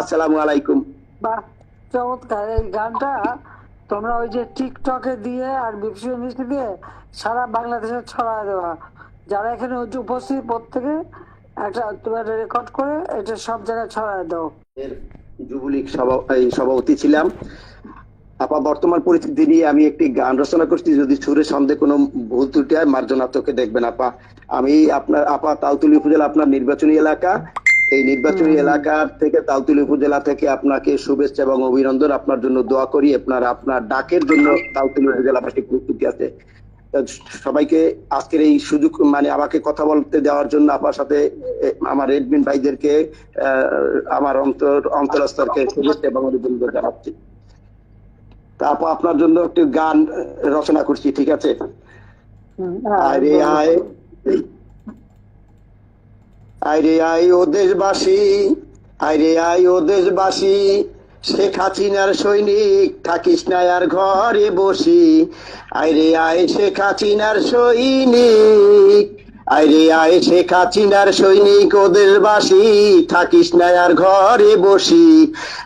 আসসালামু আলাইকুম। বাহ চমৎকার। এই গানটা তোমরা ওই যে টিকটকে দিয়ে আর বিপসি মিষ্টি দিয়ে সারা বাংলাদেশে ছড়ায় দেওয়া। যারা এখানে হচ্ছে উপস্থিত প্রত্যেকে একটা তোমরা রেকর্ড করে এটা সব জায়গায় ছড়ায় দাও। এর যুবলীগ সভাপতি ছিলাম। আপা বর্তমান পরিস্থিতি নিয়ে আমি একটি গান রচনা করছি। যদি সুরে সন্দেহ কোনো ভুল ত্রুটি হয় মার্জনা চোখে দেখবেন আপা। আমি আপনার আপা তালতুলি উপজেলা আপনার নির্বাচনী এলাকা। এই নির্বাচনী এলাকার থেকে তালতুলি উপজেলা থেকে আপনাকে শুভেচ্ছা এবং অভিনন্দন। আপনার জন্য দোয়া করি আপনার আপনার ডাকের জন্য তালতুলি উপজেলাবাসী প্রস্তুতি আছে। সবাইকে আজকের এই সুযোগ মানে আমাকে কথা বলতে দেওয়ার জন্য আপনার সাথে আমার এডমিন ভাইদেরকে আমার অন্তর অন্তরস্তরকে শুভেচ্ছা এবং অভিনন্দন জানাচ্ছি। তারপর আপনার জন্য একটি গান রচনা করছি ঠিক আছে? আরে আয় আরে আই ও দেশবাসী আরে আয় ও দেশবাসী, শেখ হাসিনার সৈনিক থাকিস না আর ঘরে বসি। আইরে আয় শেখ হাসিনার সৈনিক আরে আয় শেখ হাসিনার সৈনিক ও দেশবাসী, থাকিস না আর ঘরে বসি।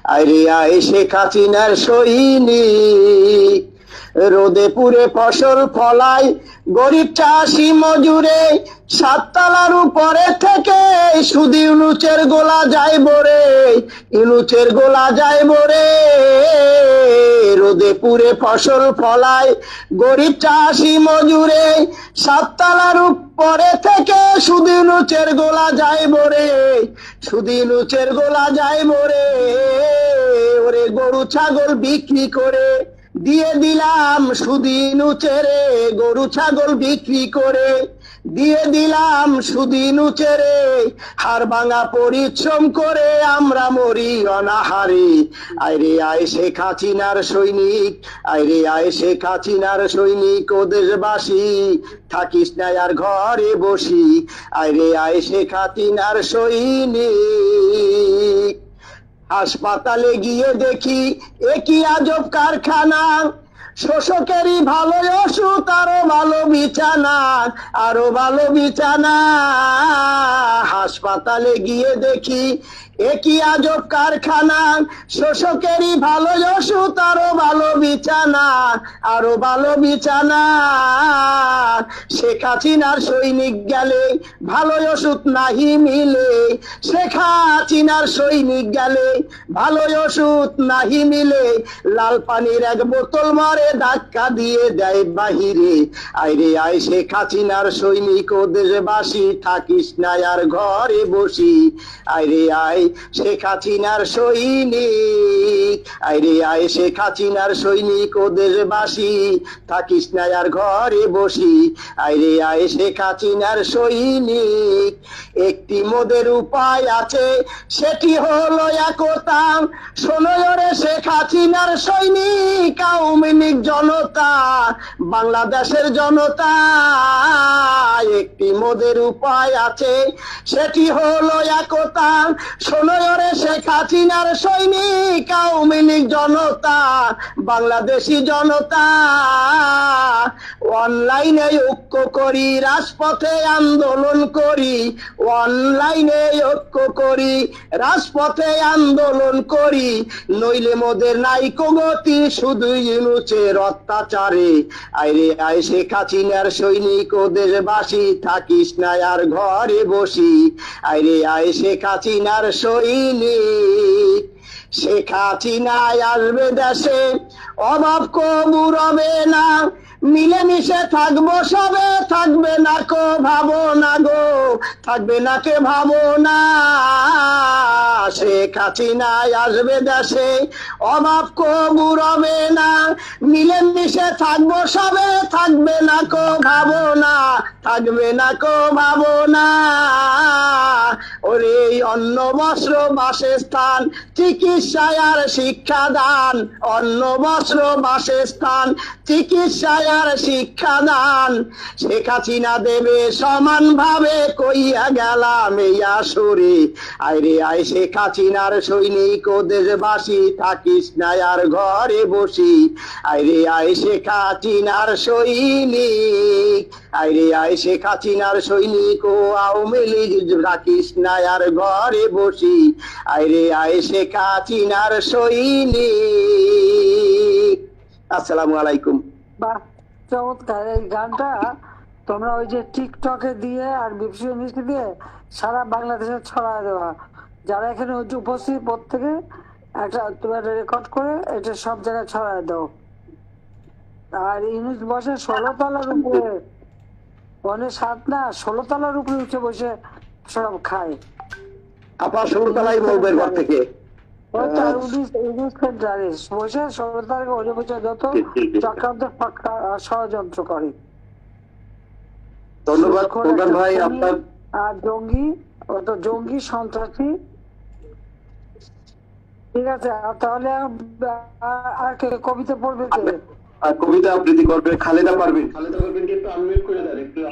আইরে আয় শেখ হাসিনার সৈনিক রোদে পুরে ফসল ফলাই, গরিব চাষি মজুরে, সাততলার উপরে থেকে শুধু ইউনুচের গোলা যায় বরে ইউনুচের গোলা যায় বরে। রোদে পুরে ফসল ফলাই, গরিব চাষি মজুরে, সাততলার উপরে থেকে শুধু ইউনুচের গোলা যায় বরে, শুধু ইউনুচের গোলা যায় বরে। ওরে গরু, ছাগল বিক্রি করে দিয়ে দিলাম সুদিন উচেরে গরু ছাগল বিক্রি করে। দিয়ে দিলাম সুদিন উচেরে হার ভাঙা পরিশ্রম করে আমরা মরি অনাহারে। আইরে আয় শেখ হাসিনার সৈনিক, আইরে আয় শেখ হাসিনার সৈনিক ও দেশবাসী, থাকিস না আর ঘরে বসি। আইরে আয় শেখ হাসিনার সৈনিক। হাসপাতালে গিয়ে দেখি একই আজব কারখানা? শোষকেরই ভালো ওষুধ, আরও ভালো বিছানা, আরও ভালো বিছানা। হাসপাতালে গিয়ে দেখি একই আজব কারখানা? শোষকেরই ভালো ওষুধ আরও ভালো বিছানা আরও ভালো বিছানা। শেখ হাসিনার সৈনিক গেলে ভালো ওষুধ নাহি মিলে। শেখ হাসিনার সৈনিক গেলে ভালো ওষুধ নাহি মিলে। লাল পানির এক বোতল মারে ধাক্কা দিয়ে দেয় বাহিরে। আইরে আয় শেখ হাসিনার সৈনিক, ও দেশবাসী থাকিস না আর ঘরে বসি। আইরে আয় শেখ হাসিনার সৈনিক। আইরে আয় শেখ হাসিনার সৈনিক ও দেশবাসী, থাকিস না আর ঘরে বসি। আইরে আয় শেখ হাসিনার সৈনিক, একটি মোদের উপায় আছে, সেটি হলো একতা শোনরে শেখ হাসিনার সৈনিক লীগ জনতা, বাংলাদেশের জনতা, একটি মোদের উপায় আছে, সেটি হলো একতা। শোনরে শেখ হাসিনার সৈনিক, আওয়ামী লীগ জনতা, বাংলাদেশি জনতা। অনলাইনে ঐক্য করি, রাজপথে আন্দোলন করি, অনলাইনে ঐক্য করি, রাজপথে আন্দোলন করি। নইলে মোদের নাইকো গতি, শুধু অত্যাচারে। আইরে আয় শেখ হাসিনার সৈনিক, ও দেশবাসী, থাকিস না আর ঘরে বসি। আইরে আয় শেখ হাসিনার সৈনিক, শেখ হাসিনায় আসবে দেশে, অভাব কমুর হবে না। মিলেমিশে থাকব সবে, থাকবে না কো, ভাবো না গো, থাকবে না কে, ভাবো না। সে কাচিনায় আসবে দেশে, অভাব কবুর হবে না। মিলেমিশে থাকব সবে, থাকবে না কো, ভাবো না, থাকবে না কো, ভাবো না। অন্ন বস্ত্র বাসস্থান চিকিৎসায় আর শিক্ষাদান। অন্ন বস্ত্র বাসস্থান চিকিৎসায় আর শিক্ষা দান শেখ হাসিনা দেবে সমান ভাবে কইয়া গেলাম আইরে আয় শেখ হাসিনার সৈনিক ও দেশবাসী, থাকিস না ঘরে বসি। আইরে আয় শেখ হাসিনার সৈনিক, আইরে আয় শেখ হাসিনার সৈনিক ও আওয়ামী লীগ রাখিস না ঘরে বসি। আইরে, আয় হাসিনার সৈনিক। আসসালামু আলাইকুম। বাহ, চমৎকার। এই গানটা তোমরা ওই যে টিকটকে দিয়ে আর দিয়ে সারা বাংলাদেশে ছড়ায় দেওয়া। যারা এখানে উপস্থিত, প্রত্যেকে একটা তোমার রেকর্ড করে এটা সব জায়গায় ছড়ায় দাও। আর বসে ষোলো তলার উপরে। অনেক সাত না ষোলো তলার উপরে উঠে বসে সব খায়। ঘর থেকে। ষড়যন্ত্র করে। ধন্যবাদ ভাই আপনার আর জঙ্গি জঙ্গি সন্ত্রাসী। ঠিক আছে আর তাহলে আর- কে কবিতা পড়বে কে? আর কবিতা আবৃত্তি করবে খালেদা পারবেন খালেদা পারবেন একটু আনমিউট করে দেন একটু